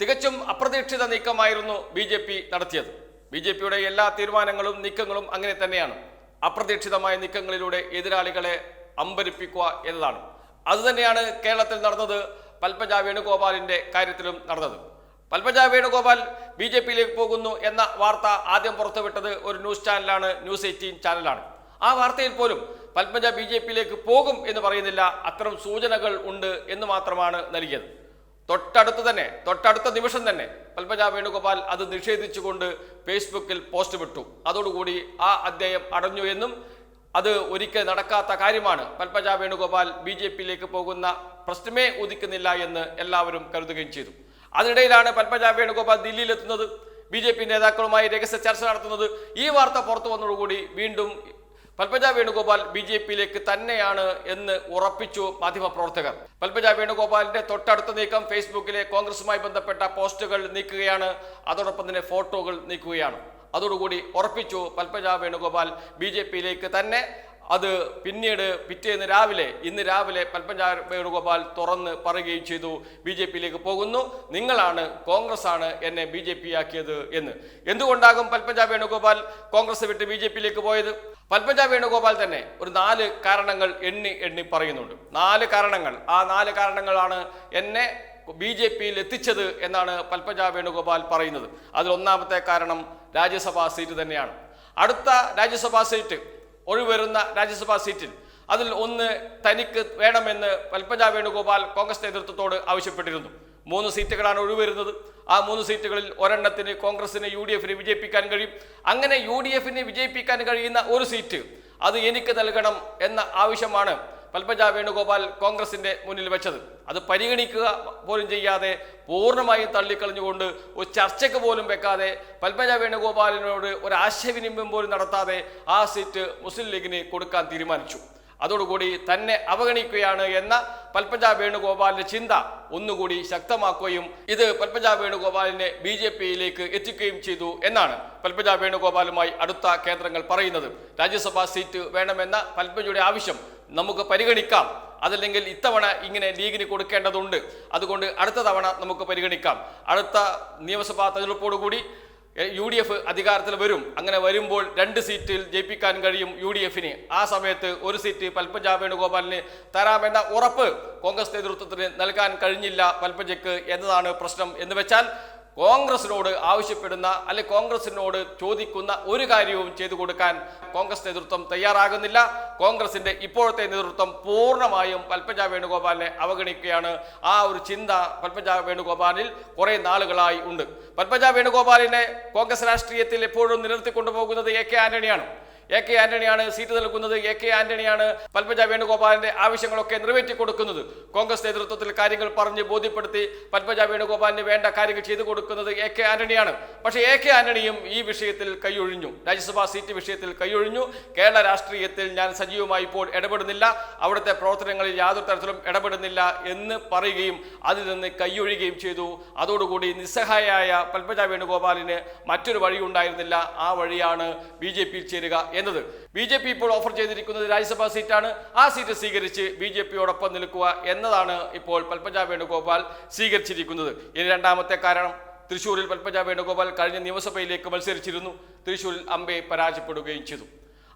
തികച്ചും അപ്രതീക്ഷിത നീക്കമായിരുന്നു ബി ജെ പി നടത്തിയത്. ബി ജെ പിയുടെ എല്ലാ തീരുമാനങ്ങളും നീക്കങ്ങളും അങ്ങനെ തന്നെയാണ്. അപ്രതീക്ഷിതമായ നീക്കങ്ങളിലൂടെ എതിരാളികളെ അമ്പരിപ്പിക്കുക എന്നതാണ്. അതുതന്നെയാണ് കേരളത്തിൽ നടന്നത് പൽപജ വേണുഗോപാലിന്റെ കാര്യത്തിലും നടന്നത്. പൽപജ വേണുഗോപാൽ ബി ജെ പിയിലേക്ക് പോകുന്നു എന്ന വാർത്ത ആദ്യം പുറത്തുവിട്ടത് ഒരു ന്യൂസ് ചാനലാണ് ന്യൂസ് എയ്റ്റീൻ ചാനലാണ്. ആ വാർത്തയിൽ പോലും പൽപജ ബി ജെ പിയിലേക്ക് പോകും എന്ന് പറയുന്നില്ല. അത്തരം സൂചനകൾ ഉണ്ട് എന്ന് മാത്രമാണ് നൽകിയത്. തൊട്ടടുത്ത് തന്നെ തൊട്ടടുത്ത നിമിഷം തന്നെ പത്മജ വേണുഗോപാൽ അത് നിഷേധിച്ചുകൊണ്ട് ഫേസ്ബുക്കിൽ പോസ്റ്റ് വിട്ടു. അതോടുകൂടി ആ അധ്യായം അടഞ്ഞു എന്നും അത് ഒരിക്കൽ നടക്കാത്ത കാര്യമാണ്. പത്മജ വേണുഗോപാൽ ബി ജെ പിയിലേക്ക് പോകുന്ന പ്രശ്നമേ ഉദിക്കുന്നില്ല എന്ന് എല്ലാവരും കരുതുകയും ചെയ്തു. അതിനിടയിലാണ് പത്മജ വേണുഗോപാൽ ദില്ലിയിലെത്തുന്നത്. ബി ജെ പി നേതാക്കളുമായി രഹസ്യ ചർച്ച നടത്തുന്നത്. ഈ വാർത്ത പുറത്തു വന്നതോടുകൂടി വീണ്ടും പൽപ്പജ വേണുഗോപാൽ ബി ജെ പിയിലേക്ക് തന്നെയാണ് എന്ന് ഉറപ്പിച്ചു മാധ്യമപ്രവർത്തകർ. പൽപജ വേണുഗോപാലിന്റെ തൊട്ടടുത്ത നീക്കം ഫേസ്ബുക്കിലെ കോൺഗ്രസുമായി ബന്ധപ്പെട്ട പോസ്റ്റുകൾ നീക്കുകയാണ്. അതോടൊപ്പം തന്നെ ഫോട്ടോകൾ നീക്കുകയാണ്. അതോടുകൂടി ഉറപ്പിച്ചു പൽപജ വേണുഗോപാൽ ബി ജെ പിയിലേക്ക് തന്നെ. അത് പിന്നീട് പിറ്റേന്ന് രാവിലെ ഇന്ന് രാവിലെ പൽപ്പജ വേണുഗോപാൽ തുറന്ന് പറയുകയും ചെയ്തു. ബി ജെ പിയിലേക്ക് പോകുന്നു. നിങ്ങളാണ് കോൺഗ്രസ് ആണ് എന്നെ ബി ജെ പി ആക്കിയത് എന്ന്. എന്തുകൊണ്ടാകും പൽപ്പജ വേണുഗോപാൽ കോൺഗ്രസ് വിട്ട് ബി ജെ പിയിലേക്ക് പോയത്? പൽപ്പജ വേണുഗോപാൽ തന്നെ ഒരു നാല് കാരണങ്ങൾ എണ്ണി എണ്ണി പറയുന്നുണ്ട്. നാല് കാരണങ്ങൾ. ആ നാല് കാരണങ്ങളാണ് എന്നെ ബി ജെ പിയിൽ എത്തിച്ചത് എന്നാണ് പത്മജ വേണുഗോപാൽ പറയുന്നത്. അതിൽ ഒന്നാമത്തെ കാരണം രാജ്യസഭാ സീറ്റ് തന്നെയാണ്. അടുത്ത രാജ്യസഭാ സീറ്റ് ഒഴിവരുന്ന രാജ്യസഭാ സീറ്റിൽ അതിൽ ഒന്ന് തനിക്ക് വേണമെന്ന് പത്മജ വേണുഗോപാൽ കോൺഗ്രസ് നേതൃത്വത്തോട് ആവശ്യപ്പെട്ടിരുന്നു. മൂന്ന് സീറ്റുകളാണ് ഒഴിവരുന്നത്. ആ മൂന്ന് സീറ്റുകളിൽ ഒരെണ്ണത്തിന് കോൺഗ്രസിന് യു ഡി എഫിന് വിജയിപ്പിക്കാൻ കഴിയും. അങ്ങനെ യു ഡി എഫിന് വിജയിപ്പിക്കാൻ കഴിയുന്ന ഒരു സീറ്റ് അത് എനിക്ക് നൽകണം എന്ന ആവശ്യമാണ് പത്മജ വേണുഗോപാൽ കോൺഗ്രസിന്റെ മുന്നിൽ വെച്ചത്. അത് പരിഗണിക്കുക പോലും ചെയ്യാതെ പൂർണമായും തള്ളിക്കളഞ്ഞുകൊണ്ട് ഒരു ചർച്ചയ്ക്ക് പോലും വെക്കാതെ പത്മജ വേണുഗോപാലിനോട് ഒരു ആശയവിനിമയം പോലും നടത്താതെ ആ സീറ്റ് മുസ്ലിം ലീഗിന് കൊടുക്കാൻ തീരുമാനിച്ചു. അതോടുകൂടി തന്നെ അവഗണിക്കുകയാണ് എന്ന പൽപ്പജ വേണുഗോപാലിന്റെ ചിന്ത ഒന്നുകൂടി ശക്തമാക്കുകയും ഇത് പൽപ്പജ വേണുഗോപാലിനെ ബി ജെ പിയിലേക്ക് എത്തിക്കുകയും ചെയ്തു എന്നാണ് പൽപ്പജ വേണുഗോപാലുമായി അടുത്ത കേന്ദ്രങ്ങൾ പറയുന്നത്. രാജ്യസഭാ സീറ്റ് വേണമെന്ന പൽപ്പജയുടെ ആവശ്യം നമുക്ക് പരിഗണിക്കാം. അതല്ലെങ്കിൽ ഇത്തവണ ഇങ്ങനെ ലീഗിന് കൊടുക്കേണ്ടതുണ്ട്. അതുകൊണ്ട് അടുത്ത തവണ നമുക്ക് പരിഗണിക്കാം. അടുത്ത നിയമസഭാ തെരഞ്ഞെടുപ്പോടുകൂടി യു ഡി എഫ് അധികാരത്തിൽ വരും. അങ്ങനെ വരുമ്പോൾ രണ്ട് സീറ്റിൽ ജയിപ്പിക്കാൻ കഴിയും യു ഡി എഫിന്. ആ സമയത്ത് ഒരു സീറ്റ് പൽപ്പജ വേണുഗോപാലിന് തരാമെന്ന ഉറപ്പ് കോൺഗ്രസ് നേതൃത്വത്തിന് നൽകാൻ കഴിഞ്ഞില്ല പൽപ്പജയ്ക്ക് എന്നതാണ് പ്രശ്നം എന്ന് വെച്ചാൽ കോൺഗ്രസിനോട് ആവശ്യപ്പെടുന്ന അല്ലെ കോൺഗ്രസിനോട് ചോദിക്കുന്ന ഒരു കാര്യവും ചെയ്തു കൊടുക്കാൻ കോൺഗ്രസ് നേതൃത്വം തയ്യാറാകുന്നില്ല. കോൺഗ്രസിന്റെ ഇപ്പോഴത്തെ നേതൃത്വം പൂർണമായും പൽപ്പജ വേണുഗോപാലിനെ അവഗണിക്കുകയാണ്. ആ ഒരു ചിന്ത പൽപ്പജ വേണുഗോപാലിൽ കുറെ നാളുകളായി ഉണ്ട്. പൽപ്പജ വേണുഗോപാലിനെ കോൺഗ്രസ് രാഷ്ട്രീയത്തിൽ എപ്പോഴും നിലനിർത്തി കൊണ്ടുപോകുന്നത് എ കെ ആന്റണിയാണ്. എ കെ ആന്റണിയാണ് സീറ്റ് നൽകുന്നത് എ കെ ആന്റണിയാണ് പത്മജ വേണുഗോപാലിന്റെ ആവശ്യങ്ങളൊക്കെ നിറവേറ്റി കൊടുക്കുന്നത്. കോൺഗ്രസ് നേതൃത്വത്തിൽ കാര്യങ്ങൾ പറഞ്ഞ് ബോധ്യപ്പെടുത്തി പത്മജ വേണുഗോപാലിന് വേണ്ട കാര്യങ്ങൾ ചെയ്തു കൊടുക്കുന്നത് എ കെ ആന്റണിയാണ്. പക്ഷേ എ കെ ആന്റണിയും ഈ വിഷയത്തിൽ കൈയൊഴിഞ്ഞു. രാജ്യസഭാ സീറ്റ് വിഷയത്തിൽ കൈയൊഴിഞ്ഞു. കേരള രാഷ്ട്രീയത്തിൽ ഞാൻ സജീവമായി ഇപ്പോൾ ഇടപെടുന്നില്ല. അവിടുത്തെ പ്രവർത്തനങ്ങളിൽ യാതൊരു തരത്തിലും ഇടപെടുന്നില്ല എന്ന് പറയുകയും അതിൽ നിന്ന് കൈയൊഴിയുകയും ചെയ്തു. അതോടുകൂടി നിസ്സഹായായ പത്മജ വേണുഗോപാലിന് മറ്റൊരു വഴി ഉണ്ടായിരുന്നില്ല ആ വഴിയാണ് ബി ജെ പിയിൽ ചേരുക എന്നത് ബി ജെ പി ഇപ്പോൾ ഓഫർ ചെയ്തിരിക്കുന്നത് രാജ്യസഭാ സീറ്റാണ്. ആ സീറ്റ് സ്വീകരിച്ച് ബി ജെ പിയോടൊപ്പം നിൽക്കുക എന്നതാണ് ഇപ്പോൾ പൽപ്പജ വേണുഗോപാൽ സ്വീകരിച്ചിരിക്കുന്നത്. ഇനി രണ്ടാമത്തെ കാരണം തൃശൂരിൽ പൽപ്പജ വേണുഗോപാൽ കഴിഞ്ഞ നിയമസഭയിലേക്ക് മത്സരിച്ചിരുന്നു. തൃശൂരിൽ അമ്പെ പരാജയപ്പെടുകയും ചെയ്തു.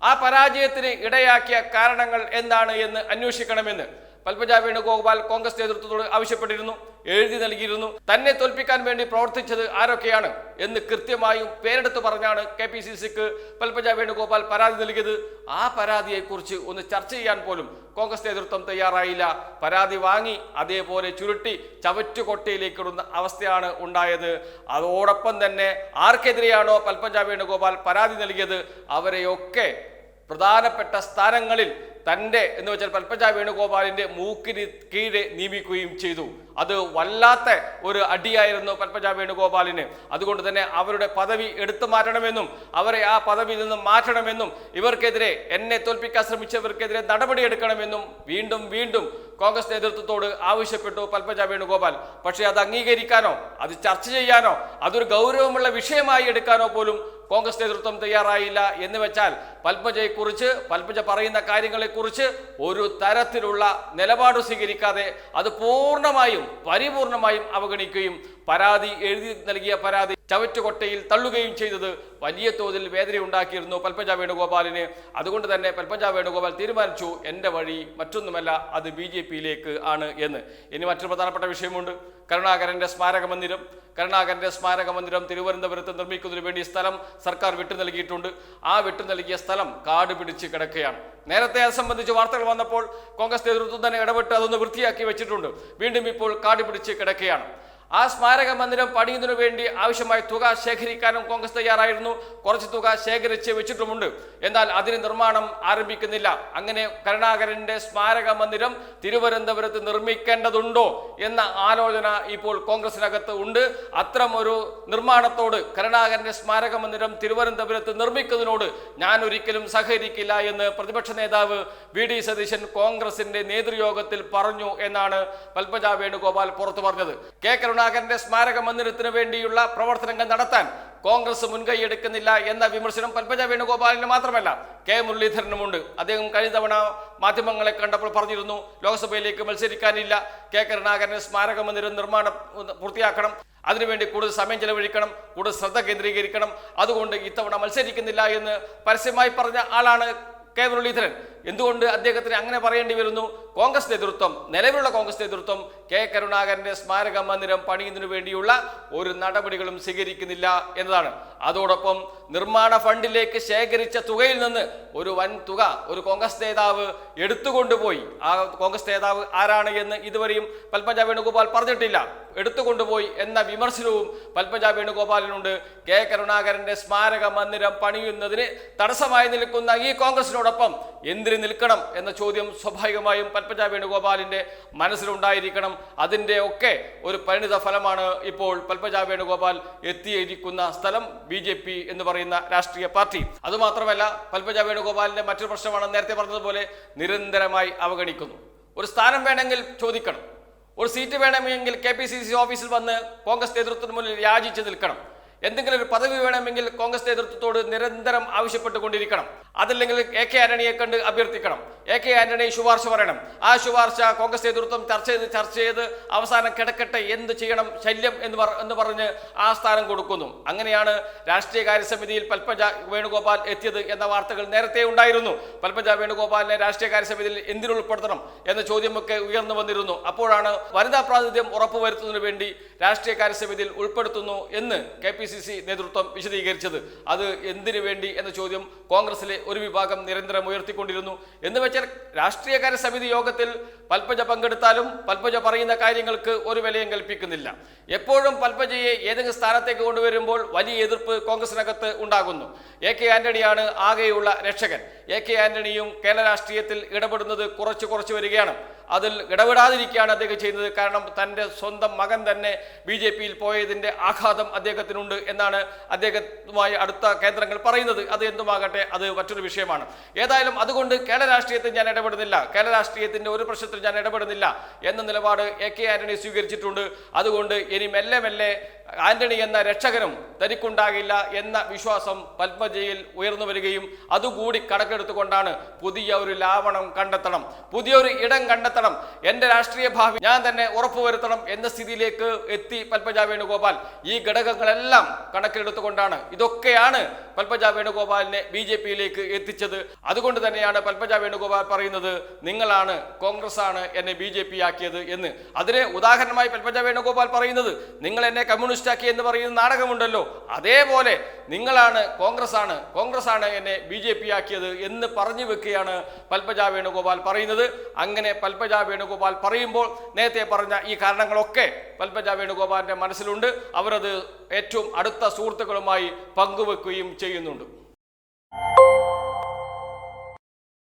ആ പരാജയത്തിന് ഇടയാക്കിയ കാരണങ്ങൾ എന്താണ് എന്ന് അന്വേഷിക്കണമെന്ന് പൽപ്പജ വേണുഗോപാൽ കോൺഗ്രസ് നേതൃത്വത്തോട് ആവശ്യപ്പെട്ടിരുന്നു എഴുതി നൽകിയിരുന്നു. തന്നെ തോൽപ്പിക്കാൻ വേണ്ടി പ്രവർത്തിച്ചത് ആരൊക്കെയാണ് എന്ന് കൃത്യമായും പേരെടുത്ത് പറഞ്ഞാണ് കെ പി സി സിക്ക് പത്മജ വേണുഗോപാൽ പരാതി നൽകിയത്. ആ പരാതിയെക്കുറിച്ച് ഒന്ന് ചർച്ച ചെയ്യാൻ പോലും കോൺഗ്രസ് നേതൃത്വം തയ്യാറായില്ല. പരാതി വാങ്ങി അതേപോലെ ചുരുട്ടി ചവറ്റുകൊട്ടയിലേക്കിടുന്ന അവസ്ഥയാണ് ഉണ്ടായത്. അതോടൊപ്പം തന്നെ ആർക്കെതിരെയാണോ പത്മജ വേണുഗോപാൽ പരാതി നൽകിയത്? അവരെയൊക്കെ പ്രധാനപ്പെട്ട സ്ഥാനങ്ങളിൽ തന്റെ എന്ന് വെച്ചാൽ പൽപ്പജ വേണുഗോപാലിന്റെ മൂക്കിന് കീഴെ നിയമിക്കുകയും ചെയ്തു. അത് വല്ലാത്ത ഒരു അടിയായിരുന്നു പൽപ്പജ വേണുഗോപാലിന്. അതുകൊണ്ട് തന്നെ അവരുടെ പദവി എടുത്തു മാറ്റണമെന്നും അവരെ ആ പദവിയിൽ നിന്നും മാറ്റണമെന്നും ഇവർക്കെതിരെ എന്നെ തോൽപ്പിക്കാൻ ശ്രമിച്ചവർക്കെതിരെ നടപടിയെടുക്കണമെന്നും വീണ്ടും വീണ്ടും കോൺഗ്രസ് നേതൃത്വത്തോട് ആവശ്യപ്പെട്ടു പൽപ്പജ വേണുഗോപാൽ. പക്ഷേ അത് അംഗീകരിക്കാനോ അത് ചർച്ച ചെയ്യാനോ അതൊരു ഗൗരവമുള്ള വിഷയമായി എടുക്കാനോ പോലും കോൺഗ്രസ് നേതൃത്വം തയ്യാറായില്ല എന്ന് വെച്ചാൽ പത്മജയെക്കുറിച്ച് പത്മജ പറയുന്ന കാര്യങ്ങളെക്കുറിച്ച് ഒരു തരത്തിലുള്ള നിലപാട് സ്വീകരിക്കാതെ അത് പൂർണമായും പരിപൂർണമായും അവഗണിക്കുകയും പരാതി എഴുതി നൽകിയ പരാതി ചവറ്റുകൊട്ടയിൽ തള്ളുകയും ചെയ്തത്. വലിയ തോതിൽ വേദനയുണ്ടാക്കിയിരുന്നു പൽപ്പജ വേണുഗോപാലിന്. അതുകൊണ്ട് തന്നെ പൽപ്പജ വേണുഗോപാൽ തീരുമാനിച്ചു എന്റെ വഴി മറ്റൊന്നുമല്ല അത് ബി ജെ പിയിലേക്ക് ആണ് എന്ന്. ഇനി മറ്റൊരു പ്രധാനപ്പെട്ട വിഷയമുണ്ട്. കരുണാകരന്റെ സ്മാരക മന്ദിരം. കരുണാകരന്റെ സ്മാരക മന്ദിരം തിരുവനന്തപുരത്ത് നിർമ്മിക്കുന്നതിന് വേണ്ടി സ്ഥലം സർക്കാർ വിട്ടു നൽകിയിട്ടുണ്ട്. ആ വിട്ടു നൽകിയ സ്ഥലം കാട് പിടിച്ച് കിടക്കുകയാണ്. നേരത്തെ അത് സംബന്ധിച്ച് വാർത്തകൾ വന്നപ്പോൾ കോൺഗ്രസ് നേതൃത്വം തന്നെ ഇടപെട്ട് അതൊന്ന് വൃത്തിയാക്കി വെച്ചിട്ടുണ്ട്. വീണ്ടും ഇപ്പോൾ കാട് പിടിച്ച് കിടക്കുകയാണ്. ആ സ്മാരക മന്ദിരം പണിയുന്നതിനു വേണ്ടി ആവശ്യമായ തുക ശേഖരിക്കാനും കോൺഗ്രസ് തയ്യാറായിരുന്നു. കുറച്ച് തുക ശേഖരിച്ച് വെച്ചിട്ടുമുണ്ട്. എന്നാൽ അതിന് നിർമ്മാണം ആരംഭിക്കുന്നില്ല. അങ്ങനെ കരുണാകരന്റെ സ്മാരക മന്ദിരം തിരുവനന്തപുരത്ത് നിർമ്മിക്കേണ്ടതുണ്ടോ എന്ന ആലോചന ഇപ്പോൾ കോൺഗ്രസിനകത്ത് ഉണ്ട്. അത്തരം ഒരു നിർമ്മാണത്തോട് കരുണാകരന്റെ സ്മാരക മന്ദിരം തിരുവനന്തപുരത്ത് നിർമ്മിക്കുന്നതിനോട് ഞാൻ ഒരിക്കലും സഹകരിക്കില്ല എന്ന് പ്രതിപക്ഷ നേതാവ് വി ഡി സതീശൻ കോൺഗ്രസിന്റെ നേതൃയോഗത്തിൽ പറഞ്ഞു എന്നാണ് പത്മജ വേണുഗോപാൽ പുറത്തു പറഞ്ഞത്. കെ കരുണാകരന്റെ സ്മാരക മന്ദിരത്തിന് വേണ്ടിയുള്ള പ്രവർത്തനങ്ങൾ നടത്താൻ കോൺഗ്രസ് മുൻകൈ എടുക്കുന്നില്ല എന്ന വിമർശനം പത്മജ വേണുഗോപാലിന് മാത്രമല്ല കെ മുരളീധരനുമുണ്ട് അദ്ദേഹം കഴിഞ്ഞ തവണ മാധ്യമങ്ങളെ കണ്ടപ്പോൾ പറഞ്ഞിരുന്നു ലോക്സഭയിലേക്ക് മത്സരിക്കാനില്ല കെ കരുണാകരന് സ്മാരക മന്ദിരം നിർമ്മാണം പൂർത്തിയാക്കണം അതിനുവേണ്ടി കൂടുതൽ സമയം ചെലവഴിക്കണം കൂടുതൽ ശ്രദ്ധ കേന്ദ്രീകരിക്കണം അതുകൊണ്ട് ഇത്തവണ മത്സരിക്കുന്നില്ല എന്ന് പരസ്യമായി പറഞ്ഞ ആളാണ് കെ മുരളീധരൻ. എന്തുകൊണ്ട് അദ്ദേഹത്തിന് അങ്ങനെ പറയേണ്ടി വരുന്നു? കോൺഗ്രസ് നേതൃത്വം നിലവിലുള്ള കോൺഗ്രസ് നേതൃത്വം കെ കരുണാകരന്റെ സ്മാരക മന്ദിരം പണിയുന്നതിനു വേണ്ടിയുള്ള ഒരു നടപടികളും സ്വീകരിക്കുന്നില്ല എന്നതാണ്. അതോടൊപ്പം നിർമ്മാണ ഫണ്ടിലേക്ക് ശേഖരിച്ച തുകയിൽ നിന്ന് ഒരു വൻ തുക ഒരു കോൺഗ്രസ് നേതാവ് എടുത്തുകൊണ്ടുപോയി. ആ കോൺഗ്രസ് നേതാവ് ആരാണ് എന്ന് ഇതുവരെയും പത്മജ വേണുഗോപാൽ പറഞ്ഞിട്ടില്ല. എടുത്തുകൊണ്ടുപോയി എന്ന വിമർശനവും പത്മജ വേണുഗോപാലിനുണ്ട്. കെ കരുണാകരന്റെ സ്മാരക മന്ദിരം പണിയുന്നതിന് തടസ്സമായി നിൽക്കുന്ന ഈ കോൺഗ്രസിനോടൊപ്പം എന്തിന് നിൽക്കണം എന്ന ചോദ്യം സ്വാഭാവികമായും പത്മജ വേണുഗോപാലിന്റെ മനസ്സിലുണ്ടായിരിക്കണം. അതിന്റെ ഒക്കെ ഒരു പരിണിത ഫലമാണ് ഇപ്പോൾ പത്മജ വേണുഗോപാൽ എത്തിയിരിക്കുന്ന സ്ഥലം ബി ജെ പി എന്ന് പറയുന്ന രാഷ്ട്രീയ പാർട്ടി. അതുമാത്രമല്ല പത്മജ വേണുഗോപാലിന്റെ മറ്റൊരു പ്രശ്നമാണ് നേരത്തെ പറഞ്ഞതുപോലെ നിരന്തരമായി അവഗണിക്കുന്നു. ഒരു സ്ഥാനം വേണമെങ്കിൽ ചോദിക്കണം. ഒരു സീറ്റ് വേണമെങ്കിൽ കെ പി സി സി ഓഫീസിൽ വന്ന് കോൺഗ്രസ് നേതൃത്വത്തിന് മുന്നിൽ യാചിച്ച് നിൽക്കണം. എന്തെങ്കിലും ഒരു പദവി വേണമെങ്കിൽ കോൺഗ്രസ് നേതൃത്വത്തോട് നിരന്തരം ആവശ്യപ്പെട്ടുകൊണ്ടിരിക്കണം. അതല്ലെങ്കിൽ എ കെ ആന്റണിയെ കണ്ട് അഭ്യർത്ഥിക്കണം. എ കെ ആന്റണി ശുപാർശ പറയണം. ആ ശുപാർശ കോൺഗ്രസ് നേതൃത്വം ചർച്ച ചെയ്ത് ചർച്ച ചെയ്ത് അവസാനം കിടക്കട്ടെ എന്ത് ചെയ്യണം ശല്യം എന്ന് പറ എന്ന് പറഞ്ഞ് ആ സ്ഥാനം കൊടുക്കുന്നു. അങ്ങനെയാണ് രാഷ്ട്രീയകാര്യ സമിതിയിൽ പൽപ്പജ വേണുഗോപാൽ എത്തിയത് എന്ന വാർത്തകൾ നേരത്തെ ഉണ്ടായിരുന്നു. പൽപ്പജ വേണുഗോപാലിനെ രാഷ്ട്രീയകാര്യ സമിതിയിൽ എന്തിനു ഉൾപ്പെടുത്തണം എന്ന ചോദ്യമൊക്കെ ഉയർന്നു വന്നിരുന്നു. അപ്പോഴാണ് വനിതാ പ്രാതിനിധ്യം ഉറപ്പുവരുത്തുന്നതിന് വേണ്ടി രാഷ്ട്രീയകാര്യ സമിതിയിൽ ഉൾപ്പെടുത്തുന്നു എന്ന് കെ പി സി സി നേതൃത്വം വിശദീകരിച്ചത്. അത് എന്തിനു വേണ്ടി എന്ന ചോദ്യം കോൺഗ്രസിലെ ഒരു വിഭാഗം നിരന്തരം ഉയർത്തിക്കൊണ്ടിരുന്നു. എന്ന് വെച്ചാൽ രാഷ്ട്രീയകാര്യ സമിതി യോഗത്തിൽ പൽപ്പജ പങ്കെടുത്താലും പൽപ്പജ പറയുന്ന കാര്യങ്ങൾക്ക് ഒരു വിലയും കൽപ്പിക്കുന്നില്ല. എപ്പോഴും പൽപ്പജയെ ഏതെങ്കിലും സ്ഥാനത്തേക്ക് കൊണ്ടുവരുമ്പോൾ വലിയ എതിർപ്പ് കോൺഗ്രസിനകത്ത് ഉണ്ടാകുന്നു. എ കെ ആന്റണിയാണ് ആകെയുള്ള രക്ഷകൻ. എ കെ ആന്റണിയും കേരള രാഷ്ട്രീയത്തിൽ ഇടപെടുന്നത് കുറച്ച് കുറച്ച് വരികയാണ്. അതിൽ ഇടപെടാതിരിക്കുകയാണ് അദ്ദേഹം ചെയ്യുന്നത്. കാരണം തന്റെ സ്വന്തം മകൻ തന്നെ ബി ജെ പിയിൽ പോയതിന്റെ ആഘാതം അദ്ദേഹത്തിനുണ്ട്. എന്നാണ് അദ്ദേഹവുമായി അടുത്ത കേന്ദ്രങ്ങൾ പറയുന്നത്. അത് എന്തുമാകട്ടെ അത് മറ്റൊരു വിഷയമാണ്. ഏതായാലും അതുകൊണ്ട് കേരള രാഷ്ട്രീയത്തിൽ ഞാൻ ഇടപെടുന്നില്ല. കേരള രാഷ്ട്രീയത്തിന്റെ ഒരു പ്രശ്നത്തിൽ ഞാൻ ഇടപെടുന്നില്ല എന്ന നിലപാട് എ കെ ആന്റണി സ്വീകരിച്ചിട്ടുണ്ട്. അതുകൊണ്ട് ഇനി മെല്ലെ മെല്ലെ ആന്റണി എന്ന രക്ഷകനും തനിക്കുണ്ടാകില്ല എന്ന വിശ്വാസം പത്മജയിൽ ഉയർന്നു വരികയും അതുകൂടി കണക്കെടുത്തുകൊണ്ടാണ് പുതിയ ഒരു ലാവണം കണ്ടെത്തണം. പുതിയ ഒരു ഇടം കണ്ടെത്തണം. എന്റെ രാഷ്ട്രീയ ഭാവി ഞാൻ തന്നെ ഉറപ്പുവരുത്തണം എന്ന സ്ഥിതിയിലേക്ക് എത്തി പത്മജ വേണുഗോപാൽ. ഈ ഘടകങ്ങളെല്ലാം കണക്കിലെടുത്തുകൊണ്ടാണ് ഇതൊക്കെയാണ് പത്മജ വേണുഗോപാലിനെ ബി ജെ പിയിലേക്ക് എത്തിച്ചത്. അതുകൊണ്ട് തന്നെയാണ് പത്മജ വേണുഗോപാൽ പറയുന്നത് നിങ്ങളാണ് കോൺഗ്രസ് ആണ് എന്നെ ബി ജെ പി ആക്കിയത് എന്ന്. അതിന് ഉദാഹരണമായി പത്മജ വേണുഗോപാൽ പറയുന്നത് നിങ്ങൾ എന്നെ കമ്മ്യൂണിസ്റ്റ് ആക്കി എന്ന് പറയുന്ന നാടകമുണ്ടല്ലോ. അതേപോലെ നിങ്ങളാണ് കോൺഗ്രസ് ആണ് കോൺഗ്രസ് ആണ് എന്നെ ബി ജെ പി ആക്കിയത് എന്ന് പറഞ്ഞു വെക്കുകയാണ് പൽപജ വേണുഗോപാൽ പറയുന്നത്. അങ്ങനെ പൽപജ വേണുഗോപാൽ പറയുമ്പോൾ നേരത്തെ പറഞ്ഞ ഈ കാരണങ്ങളൊക്കെ പൽപജ വേണുഗോപാലിന്റെ മനസ്സിലുണ്ട്. അവരത് ഏറ്റവും അടുത്ത സുഹൃത്തുക്കളുമായി പങ്കുവെക്കുകയും ചെയ്യുന്നുണ്ട്.